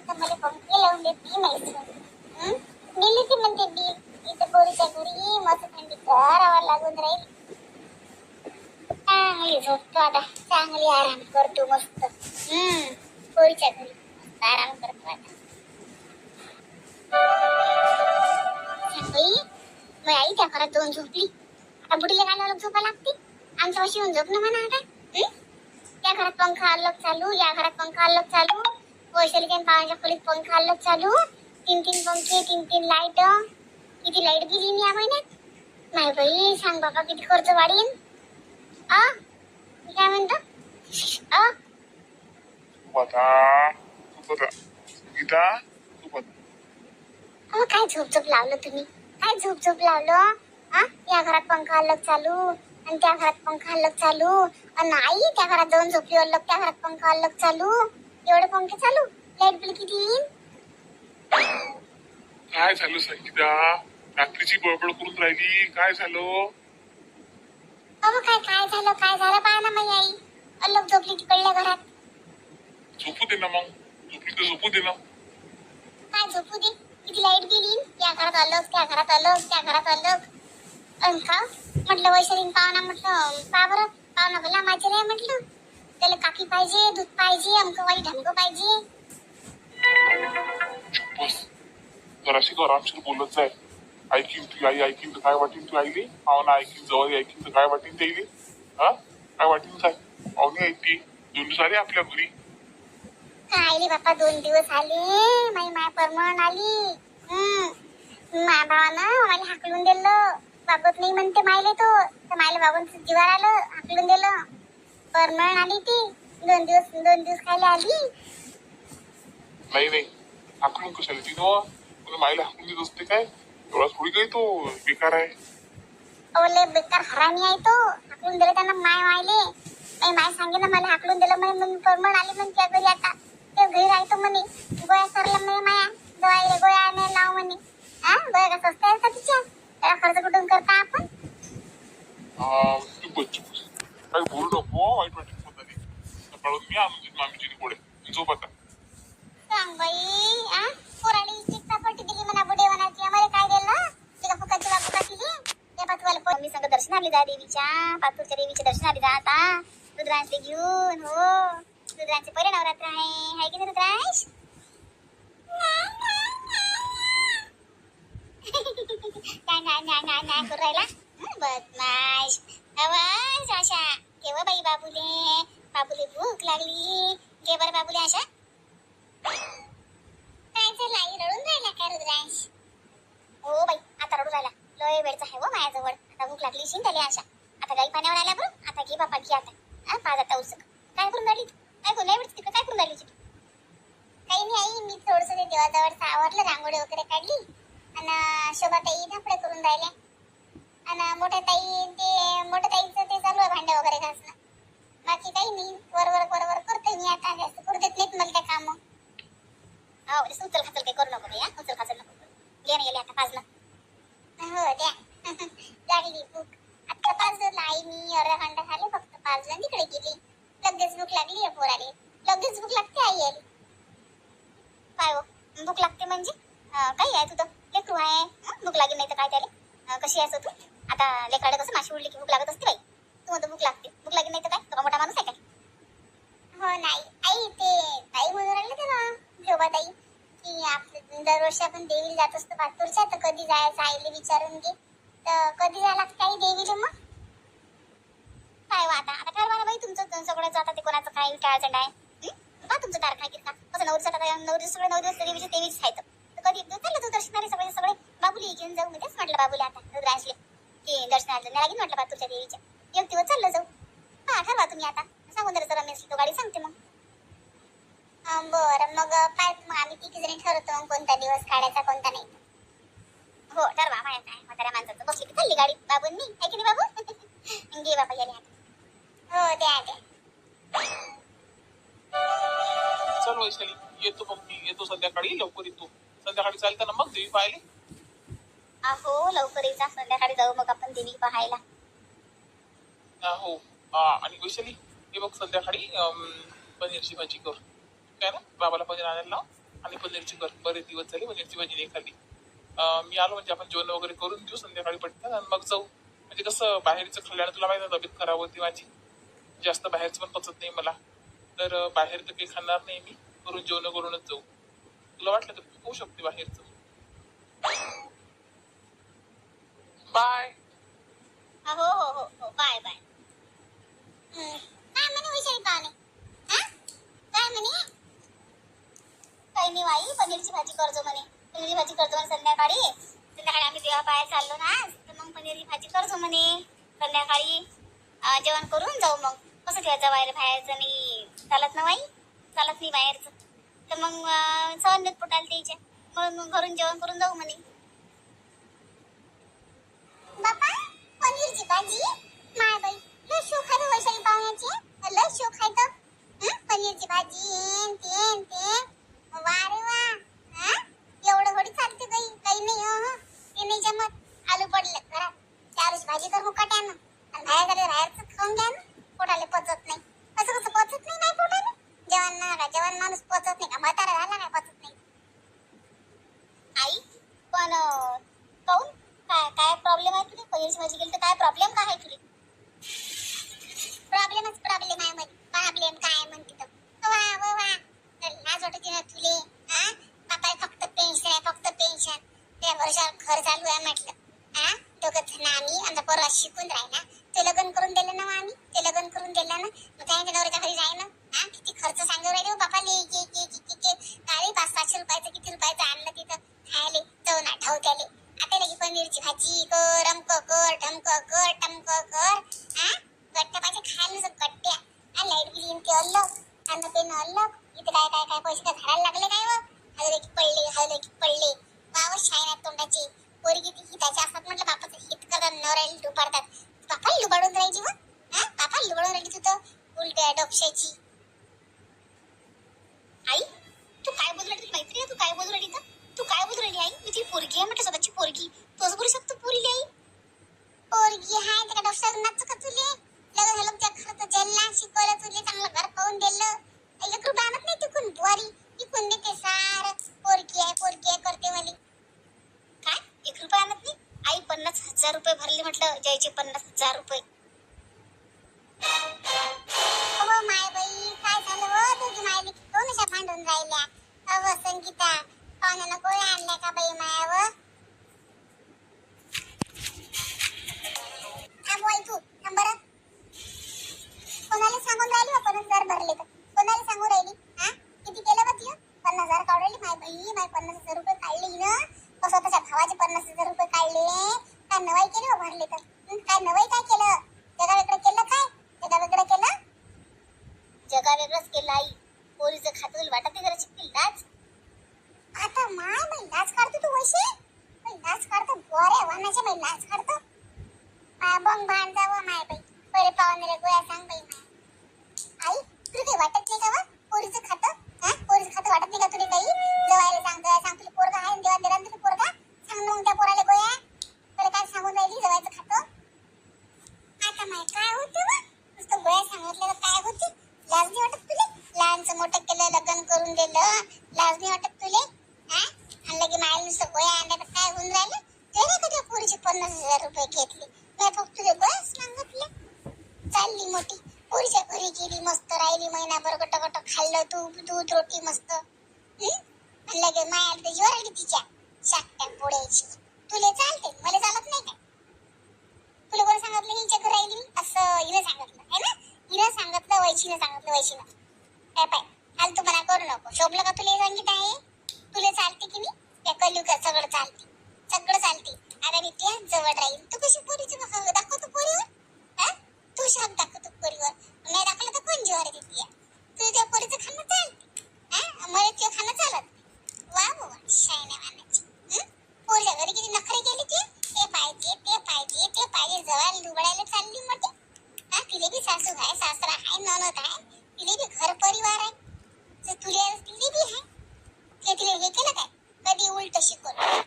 तर मला पंखे लावून देते ती म्हणते इथं मस्त थंडी करावा लागून राहील चांगली झोपतो आता चांगली आराम करतो मस्त हम्म पोरीच्या घरी मस्त आराम करतो आता बाई मग आई त्या घरात दोन झोपली आता बुडीला काय झोपा लागते आमच्या वर्षी येऊन झोप ना म्हणा आता. त्या घरात पंखा अलग चालू या घरात पंखा अलग चालू. वैशालीच्या पावाच्या खोलीत पंखा अलग चालू. तीन तीन पंखे तीन तीन लाइट. किती लाइट गेली मी या महिन्यात? नाही बाई सांग बाबा किती खर्च आ मी काय म्हणतो? आ बता तू बता गीता तू बता अहो काय झोप झोप लावलं तुम्ही? काय झोप झोप लावलं? आ या घरात पंखा अलग चालू. आणि त्या घरात पंखा अलग चालू. आणि आई त्या घरात जाऊन झोपली अलग त्या घरात पंखा अलग चालू. एवढे पंखे चालू? लाइट बिल किती येईल काय झालं संगीता? रात्रीची बळबळ करून राहिली. काय झालं? अहो काय काय झालं? काय झालं? पहा ना माझी आई. अलग झोपली तिकडल्या घरात. झोपू दे ना मग. झोपली तर झोपू दे ना. काय झोपू दे? किती लाइट गेली या घरात अलग त्या घरात अलग त्या घरात अलग का म्हटलं वैशालीन पाहुणा म्हटलं पा बरं पाहुणा बोला माझे रे म्हटलं. त्याला काकी पाहिजे दूध पाहिजे अमकं वाली ढमकं पाहिजे. जराशी का आरामशीर बोलत जाय. ऐकीन तू आई ऐकीन तर काय वाटीन तू आईली? पाहुणा ऐकीन जवळ ऐकीन तर काय वाटीन ते आईली हा? काय वाटीन काय पाहुणे ऐकते दोन दिवस आले आपल्या घरी. काय रे बापा दोन दिवस आले माई माय परमण आली. हम्म माय भावानं मला हाकलून दिलं. बाबत नाही म्हणते मायले तो. तर मायला बाबून जीवार आलं हाकलून दिलं. परमण आली ती. दोन दिवस दोन दिवस खायला आली. नाही नाही. हाकलून कशाला तिनं तुला माईला हाकलून देत असते काय? एवढा थोडी काही तो? बेकार आहे. ओले बेकार हरामी आहे तो. हाकलून दिलं त्यांना माय मायले. नाही माय सांगे ना मला हाकलून दिलं म्हणे. परमण आली म्हणे त्या घरी आता. ते घरी राहतो म्हणे. गोळ्या सरला म्हणे माया. गोळ्या आणायला लाव म्हणे. हा गोळ्या का स्वस्त आहेत का तिच्या? त्याला खर्च कुठून करता आपण? हा, तू काही बोलू नको वाईट वाटेल स्वतःने सकाळून मी आणून देईन मामीची गोळे झोप आता सांग बाई आ? पोराने चित्ता पट्टी दिली म्हणा बुडेवनाची आम्हाला काय दिलं? तिला फुकाची का दिली त्या पातवाला मी संग दर्शनाला जा देवीच्या. पातूरच्या देवीच्या दर्शनाला जा आता. रुद्रांशले घेऊन हो. रुद्रांचे पहिले नवरात्र आहे. हाय की रुद्रांश? काय नाही नाही नाही करू राहिला बदमाश आवाज आशा. ठेव बाई बाबूले? बाबूले भूक लागली. घे बरं बाबूले आशा. काय लाई रडून राहिला काय रुद्रांश? हो बाई आता रडू राहिला. लय वेळचा आहे हो माझ्याजवळ. आता भूक लागली शिन त्याला आशा. आता गाई पाण्यावर आल्या बरं आता घे बापा घे आता. हा पाच आता उसक काय करून राहिली? काय करून नाही तिकडे काय करून राहिली? तू? काही नाही आई मी थोडस ते देवाजवळ आवरलं रांगोळी वगैरे काढली. आणि शोभाताई धापडे करून राहिल्या आणि मोठ्या ताई ते मोठ्या ताईचं ते चालू आहे भांडे वगैरे घासणं. बाकी काही नाही. वर वर वर वर करते मी आता. जास्त करू देत नाहीत मला त्या काम. हो उचल खाचल काही करू नको हा. उचल खाचल नको. घे ना गेले आता पाजलं हो द्या. लागली भूक. आता पाजलं आई मी. अर्धा घंटा झाले फक्त पाजलं तिकडे गेली. लगेच भूक लागली आहे पोराले. लगेच भूक लागते आई आली काय हो? भूक लागते म्हणजे? काही आहे तुझं? लेकरू आहे. हं? भूक लागेल नाही तर काय त्याला? कशी हो तू? आता लेकराला कसं माशी उडली की भूक लागत असते बाई. तू म्हणतो भूक लागते. भूक लागेल नाही तर काय? तुला मोठा माणूस आहे काय? हो नाही. आई ते ताई म्हणून राहिले ते ना शोभा ताई की आपलं दरवर्षी आपण देवीला जात असतो पातूरच्या तर कधी जायचं आईले विचारून घे. तर कधी जायला लागतं आई देवीला मग? काय वा आता? आता ठरवा बाई तुमचं. सगळं जाता ते कोणाचं काय टाळाचं नाही का तुमचं तारखा आहे का कसं नऊ दिवसात आता नऊ दिवस सगळे नऊ दिवस देवीचे देवीच आहेत तर कधी चाललं तू दर्शनाला सगळे सगळे बाबुली घेऊन जाऊ मी तेच म्हटलं बाबूला आता रुद्रांशले की दर्शनाला नाही लागेल म्हटलं बा पातूरच्या देवीच्या. एक दिवस चाललं जाऊ. हा ठरवा तुम्ही आता. सांगून जरा रमेश तो गाडी सांगते मग. बरं. मग काय मग आम्ही तिघी जणी ठरवतो मग कोणता दिवस काढायचा कोणता नाही. हो ठरवा. माहीत आहे. म्हाताऱ्या माणसाचं. बसली की चालली गाडी. बाबूंनी. आहे की नाही बाबू? घे बाबा गेले आता हो द्या द्या चल वैशाली. येतो मग मी. येतो संध्याकाळी. लवकर येतो. संध्याकाळी चालताना मग देवी पाहिले अहो लवकर येजा संध्याकाळी जाऊ मग आपण देवी पाहायला. हो आणि वैशाली हे बघ संध्याकाळी अं, पनीरची भाजी कर. काय ना बाबाला पनीर आणायला लाव आणि पनीरची कर. बरेच दिवस झाले पनीरची भाजी नाही खाल्ली. मी आलो म्हणजे आपण जेवण वगैरे करून देऊ संध्याकाळी पटकन आणि मग जाऊ. म्हणजे कसं बाहेरचं खाल्ल्यानं तुला माहिती तब्येत खराब होती माझी. जास्त बाहेरचं पण पचत नाही मला. तर बाहेर तर काही खाणार नाही मी. करून जेवण करूनच जाऊ. तुला वाटलं तर तू होऊ शकते बाहेरचं. बाय हो हो हो हो बाय बाय काय म्हणे विषय पाहुणे हा काय म्हणे काही नाही बाई पनीरची भाजी करजो म्हणे. पनीरची भाजी करजो म्हणे संध्याकाळी. संध्याकाळी आम्ही देवा पाया चाललो ना आज, तर मग पनीरची भाजी करजो म्हणे. संध्याकाळी अं, जेवण करून जाऊ मग. कसं ठेवायचं बाहेर बाहेरचं नाही चालत ना बाई? चालत नाही बाहेरचं. तर मग सहन देत पोटाला मग घरून जेवण करून जाऊ म्हणे. बापा पनीरची भाजी माय बाई लय शोक आहे वैशाली पाहुण्याची. लय शोक आहे तर पनीरची भाजी हेन तेन वा रे वा. एवढं थोडी चालते काही काही नाही हो, हो ते नाही जमत. आलू पडले घरात चारूच भाजी कर मुकाट्यानं आणि बाहेर झाले बाहेरच खाऊन घ्या ना. पोटाला पचत नाही. असं कसं पचत नाही नाही पोटाला? जेवण ना जेवण माणूस पचत नाही का? म्हातारा झाला काय पचत नाही? आई पण काऊन काय काय प्रॉब्लेम आहे तुला पनीरची माझी गेली तर काय प्रॉब्लेम काय आहे तुला प्रॉब्लेमच प्रॉब्लेम आहे मध्ये प्रॉब्लेम काय म्हणते तर? वा वा वा. ते अलग अन्न पेन अलग इथे काय काय काय पैसे काय झाडायला लागले काय व? हलवे की पडले हलवे की पडले. वावच शायना तोंडाची. पोरगी ती हिताची असतात म्हटलं बापाचं हित करतात नवऱ्याला लुपाडतात बापा लुबाडून राहायची व? हा? बापा लुबाडून राहिली तू तर? उलट्या डोपशाची आई तू काय बोलू राहिली? तुला माहिती आहे तू काय बोलू राहिली तर? तू काय बोलू राहिली आई? मी ती पोरगी आहे म्हटलं स्वतःची पोरगी. तोच बोलू शकतो पोरगी आई. पोरगी आहे त्या डोपशाला नाच का तुले लग्न झालं त्या खर्च जेलला शिकवलं तुले चांगलं घर पाहून दिलं. एक रुपया आणत नाही तिकून बुवारी तिकून देते सार. पोरकी आहे पोरकी आहे करते मला काय? एक रुपया आणत नाही? आई पन्नास हजार रुपये भरले म्हटलं जयचे पन्नास हजार रुपये. हो माय बाई काय झालं हो? तुझी मायली दोन अशा भांडून राहिल्या. अव संगीता पाहुण्यानं गोळ्या आणल्या का बाई मायावर? माय भांड जावं माय बाई पहिले पाहुणे गोया सांग बाई माय. आई तुला काही वाटत नाही का वा? पोरीचं खातं? हा? पोरीचं खातं वाटत नाही का तुला काही? जवायला सांग जवाय सांग तुला पोरगा आहे देवा देरा तुला पोरगा? सांग मग त्या पोराला गोया पहिले काय सांगून राहिली जवायचं खातं? आता माय काय होतं बा नुसतं गोया सांगितलेलं काय होती? लाज नाही वाटत तुला? लहानचं मोठं केलं लग्न करून दिलं. लाज नाही वाटत तुले हा आणि लगे मायला नुसतं गोया आणल्या तर काय होऊन राहिलं ते नाही का त्या पोरीचे पन्नास हजार रुपये घेतले मी फक्त तुझे गोयाच सांगितले चालली मोठी पोरीच्या घरी गेली मस्त राहिली महिनाभर गट गट खाल्लं तूप दूध रोटी मस्त हं? आणि लगे माया तर जीवर आली तिच्या शाकट्या पोळ्याची तुले चालते मला चालत नाही काय तुला कोण सांगितलं हिच्या घरी राहिली मी असं हिनं सांगितलं. है ना हिनं सांगितलं वैशीनं सांगितलं वैशीनं काय पाय हाल तू मला करू नको. शोभलं का तुला सांगित आहे? तुला चालते की मी त्या कलियुगात सगळं चालते. सगळं चालते. आता मी त्या जवळ राहील तू कशी पोरीची मग दाखवतो पोरीवर. हा? तू शाक दाखवतो पोरीवर. नाही दाखवलं तर कोण जीवावर देते ती? तू त्या पोरीचं खाणं चालते हा? मला ते खाणं चालत. वा बाबा वा शायने मानायची पोरीच्या घरी किती नखरे केली ती ते पाहिजे ते पाहिजे ते पाहिजे जवळ लुबडायला चालली मोठी हा तिले बी सासू आहे सासरा आहे ननद आहे तिले बी घर परिवार आहे तर तुले तिले बी आहे ते तिले हे केलं काय कधी उलट शिकवलं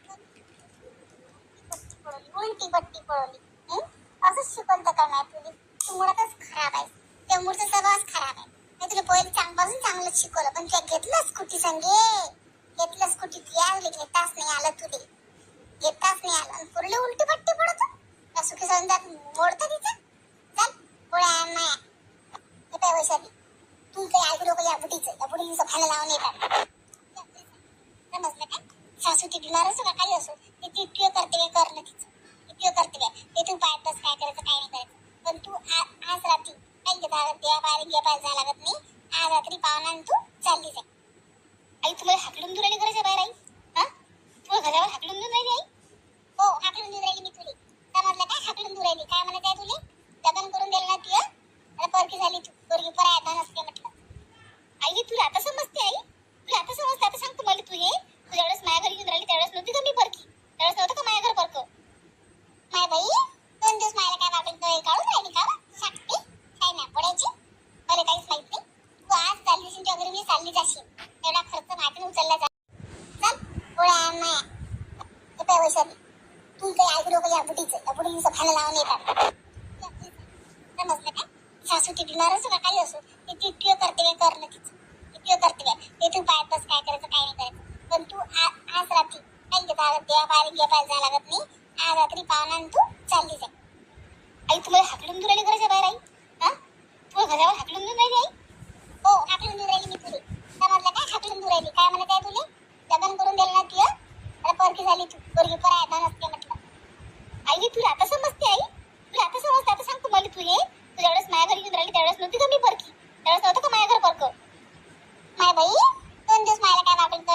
उलटी बट्टी पळवली हं? असंच शिकवलं का नाही तुले तू मुळातच खराब आहे त्या मुळचा स्वभावच खराब आहे नाही तुला पहिले चांगलं चांगलंच शिकवलं पण त्या घेतलं स्कूटी संगे घेतलं स्कूटी यावली घेताच नाही आलं तुले. घेताच नाही आलं. आणि पुरले उलटी पट्टी पडत. सुखी समजात मोडत तिचं. चल गोळ्या माया. हे काय वैशाली. तू काही ऐकू नको या बुटीचं या बुटीचं खायला लावून येतात समजलं काय? सासू ती बिमार असो का? काही असो. ती ती तुझं कर्तव्य करणं तिचं. ती तुझं कर्तव्य ते तू पाहत बस काय करायचं काय नाही करायचं. पण तू आ- आज रात्री काही घेता त्या बाहेर घ्या पाहिजे जायला लागत नाही. आज रात्री पाहुणा तू चालली जाईल आई तुम्हाला हाकलून दुरायली घराच्या बाहेर आई? हा? तुला घरावर हाकलून दूर राहिली आई? हो हाकलून दूर राहिली मी तुले. समजलं काय हाकलून दूर राहिली? काय म्हणत आहे तुले? लग्न करून दिलं ना तुझं? आता परकी झाली तू. पोरगी पराय आता नसते म्हटलं. आई तुला आता समजते आई? तुला आता समजते. आता सांगतो मला तू हे तू ज्यावेळेस माझ्या घरी घेऊन राहिली त्यावेळेस नव्हती का मी परकी त्यावेळेस नव्हतं का माझ्या घर परक माय बाई दोन दिवस मायला काय वाटत नाही काढून राहिली का सांगते काय नाही पडायची मला काहीच माहीत नाही तू आज चालली असेल तुझ्या घरी मी चालली जाशील एवढा खर्च माझ्याकडे उचलला जा चल गोळ्या माया हे काय वैशाली तू काही ऐकू नको या बुटीचं या बुटीचं खायला लावून येतात समजलं का सासू ती बिमार असो का काही असो ती ती तुझं कर्तव्य करणं तिचं ती तुझं कर्तव्य ते तू पाहत बस काय करायचं काय नाही करायचं पण तू आ- आज रात्री काही घेता त्या बाहेर घ्या पाहिजे जायला लागत नाही आज रात्री पाहुणा तू चालली जाय. आई तुम्हाला हाकलून दूर राहिली घराच्या बाहेर आई? हा? तुला घरावर हाकलून दूर राहिली आई? हो हाकडून दूर राहिली मी तुले समजलं काय हाकलून दूर राहिली? काय म्हणत आहे तुले? लग्न करून दिलं ना तुझं अरे परकी झाली तू. पोरगी पराय आता नसते म्हटलं. आई तुला आता समजते आई? तुला आता समजते? आता सांगतो मला तू तुझ्या वेळेस माझ्या घरी येऊन राहिली त्यावेळेस नव्हती का मी परकी त्यावेळेस नव्हतं का माझ्या घर परक माय बाई दोन दिवस मला काय वाटत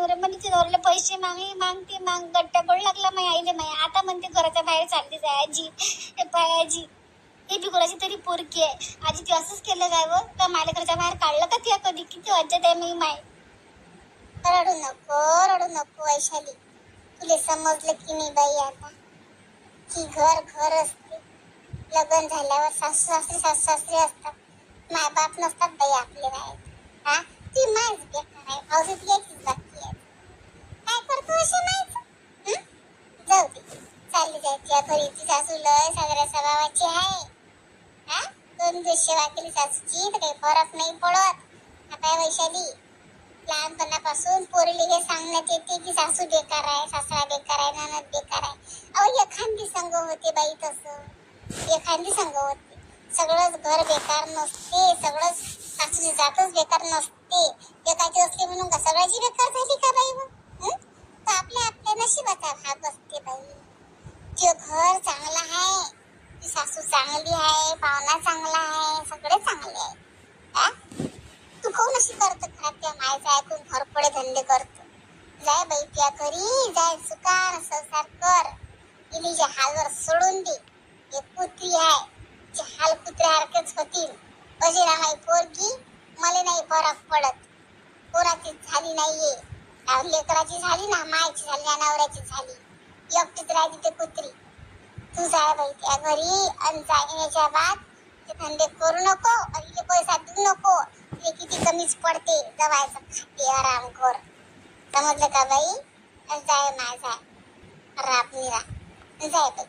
नवऱ्या मनीच्या नवऱ्याला पैसे मागे मागते माग गट्टा पडू लागला माझ्या आईले माया. आता म्हणते घराच्या बाहेर चालली जाय आजी पाय आजी हे बी कोणाची तरी पोरकी आहे. आजी ती असंच केलं काय व का माझ्या घरच्या बाहेर काढलं का तिला कधी? किती वाजत आहे मी माय. रडू नको रडू नको वैशाली. तुले समजलं की नाही बाई आता? की घर घर असते. लग्न झाल्यावर सासू सासरे सासू सासरे असतात. माय बाप नसतात बाई आपले राहत हा? ती मायच बेकार आहे. भाऊ तुझी बाकी काय करतो अशी माहिती जाऊ दे. चालली जायची या घरी ती सासू लय सगळ्या स्वभावाची आहे. हा? दोन दिवस वाकेली सासूची. तर काही फरक नाही पडत. आता वैशाली लहानपणापासून पोरीला हे सांगण्यात येते की सासू बेकार आहे सासरा बेकार आहे ननद बेकार आहे. अहो एखादी संघ होते बाई तसं. एखादी संघ होते. सगळंच घर बेकार नसते. सगळंच सासूची जातच बेकार नसते. एकाची असली म्हणून का सगळ्याची बेकार झाली का बाई व? हं? तर आपल्या आपल्या नशिबाचा भाग असते बाई जे घर चांगलं आहे ती सासू चांगली आहे पाहुणा चांगला आहे सगळे चांगले आहे हा? तू कोण अशी करत खराब त्या मायचं ऐकून फरफडे धंदे करतो जाय बाई त्या घरी जाय सुकार संसार कर इली जे हालवर सोडून दे एक कुत्री आहे जे हाल कुत्र्यासारखेच होतील अशी रामाई पोरगी मला नाही फरक पडत. कोणाची झाली नाहीये. लेकराची झाली ना मायची झाली ना नवऱ्याची झाली. एकटीच राहिली ते कुत्री. तू जाय बाई त्या घरी आणि जाण्याच्या बाद ते धंदे करू नको आणि पैसा देऊ नको. ते किती कमीच पडते जवायचं खाते आराम कर. समजलं का बाई? आणि जाय माय जाय राप निरा जाय बाई.